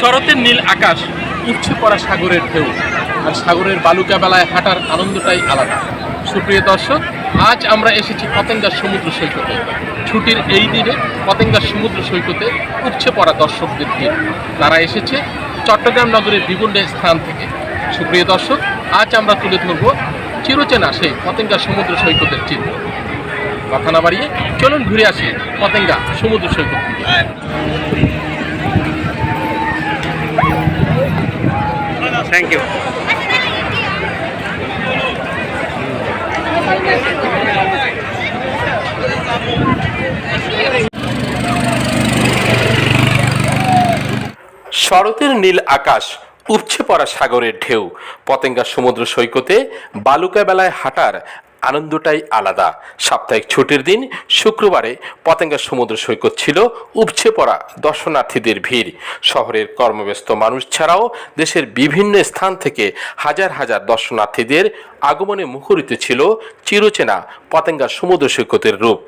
শরতের নীল আকাশ উঠছে পড়া সাগরের ঢেউ, আর সাগরের বালুকা বেলায় হাঁটার আনন্দটাই আলাদা। সুপ্রিয় দর্শক, আজ আমরা এসেছি পতেঙ্গার সমুদ্র সৈকতে। ছুটির এই দিনে পতেঙ্গার সমুদ্র সৈকতে উঠছে পড়া দর্শকদের ভিড়। তারা এসেছে চট্টগ্রাম নগরের বিভিন্ন স্থান থেকে। সুপ্রিয় দর্শক, আজ আমরা তুলে ধরব চিরচেনা সেই পতেঙ্গা সমুদ্র সৈকতের চিত্র কথা না বাড়িয়ে চলুন ঘুরে আসি পতেঙ্গা সমুদ্র সৈকত। থ্যাংক ইউ শরতের নীল আকাশ, উপচে পড়া সাগরের ঢেউ, পতেঙ্গা সমুদ্র সৈকতে বালুকা বেলায় হাঁটার আনন্দটাই আলাদা। সাপ্তাহিক ছুটির দিন শুক্রবারে পতেঙ্গা সমুদ্র সৈকত ছিল উপছে পড়া দর্শনার্থীদের ভিড়। শহরের কর্মব্যস্ত মানুষ ছাড়াও দেশের বিভিন্ন স্থান থেকে হাজার হাজার দর্শনার্থীদের আগমনে মুখরিত ছিল চিরচেনা পতেঙ্গা সমুদ্র সৈকতের রূপ।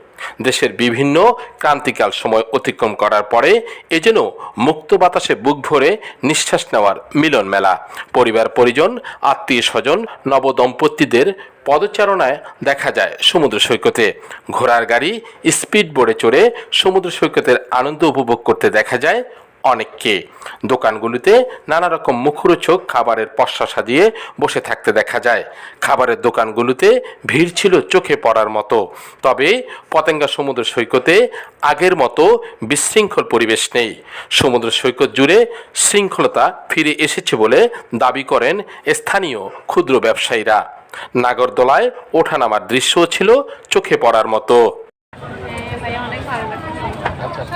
দেশের বিভিন্ন ক্রান্তিকাল সময় অতিক্রম করার পরে এ যেন মুক্ত বাতাসে বুক ভরে নিঃশ্বাস নেওয়ার মিলন মেলা। পরিবার, পরিজন, আত্মীয় স্বজন, নবদম্পতিদের পদচারণায় দেখা যায় সমুদ্র সৈকতে। ঘোড়ার গাড়ি স্পিড বোর্ডে চড়ে সমুদ্র সৈকতের আনন্দ উপভোগ করতে দেখা যায় অনেককে। দোকানগুলিতে নানা রকম মুখরোচক খাবারের পশ্চা সাজিয়ে বসে থাকতে দেখা যায়। খাবারের দোকানগুলোতে ভিড় ছিল চোখে পড়ার মতো। তবে পতেঙ্গা সমুদ্র সৈকতে আগের মতো বিশৃঙ্খল পরিবেশ নেই। সমুদ্র সৈকত জুড়ে শৃঙ্খলতা ফিরে এসেছে বলে দাবি করেন স্থানীয় ক্ষুদ্র ব্যবসায়ীরা। নাগরদোলায় ওঠানামার দৃশ্যও ছিল চোখে পড়ার মতো।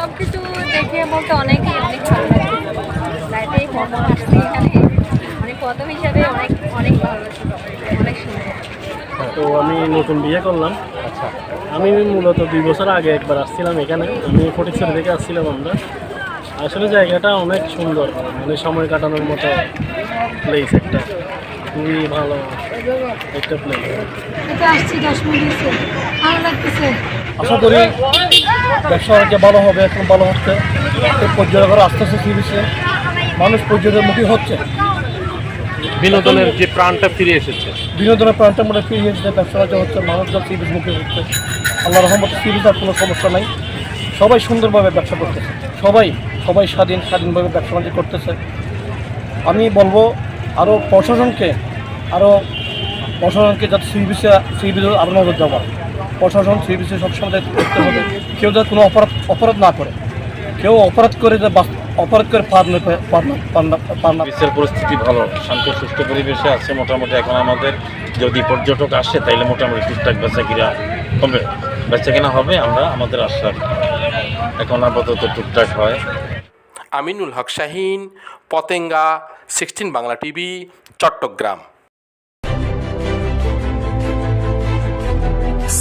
সব কিছু দেখে বলতে অনেকই অনেক ভালো লাগছে লাইফে প্রথম আসছি এখানে মানে প্রথম হিসাবে অনেক অনেক ভালো অনেক সুন্দর। তো আমি নতুন বিয়ে করলাম। আমি মূলত দুই বছর আগে একবার আসছিলাম এখানে। আমি ফটিকছড়ি থেকে আসছিলাম আমরা। আসলে জায়গাটা অনেক সুন্দর মানে সময় কাটানোর মতো প্লেস একটা। খুবই ভালো একটা প্লেস আসছি দশ মিনিট। আশা করি ব্যবসা বাণিজ্য ভালো হবে এখন ভালো হচ্ছে। পর্যটকরা আস্তে আস্তে ফিরেছে মানুষ পর্যটকমুখী হচ্ছে। বিনোদনের যে প্রাণটা ফিরে এসেছে। বিনোদনের প্রাণটা মনে ফিরে এসেছে ব্যবসা বাণিজ্য হচ্ছে মানুষজন সিরিজ মুখী হচ্ছে। আল্লাহ রহমত সিরিজ আর কোনো সমস্যা নাই। সবাই সুন্দরভাবে ব্যবসা করতেছে। সবাই সবাই স্বাধীন স্বাধীনভাবে ব্যবসা বাণিজ্য করতেছে। আমি বলব আরও প্রশাসনকে আরও প্রশাসনকে যাতে সি বিচে সি বিচে আরও নজর দেওয়া প্রশাসন সি বিচে সবসময় দেখতে হবে। কেউ যাতে কোনো অপরাধ অপরাধ না করে। কেউ অপরাধ করে যে অপরাধ করে পার না পার বিশ্বের পরিস্থিতি ভালো শান্ত সুস্থ পরিবেশে আছে মোটামুটি এখন আমাদের। যদি পর্যটক আসে তাইলে মোটামুটি টুকটাক বেচা কিনা হবে। বেচা কিনা হবে আমরা আমাদের আশা রাখি। এখন আপাতত টুকটাক হয়। Aminul Haque Shahin Patenga sixteen Bangla TV Chattogram.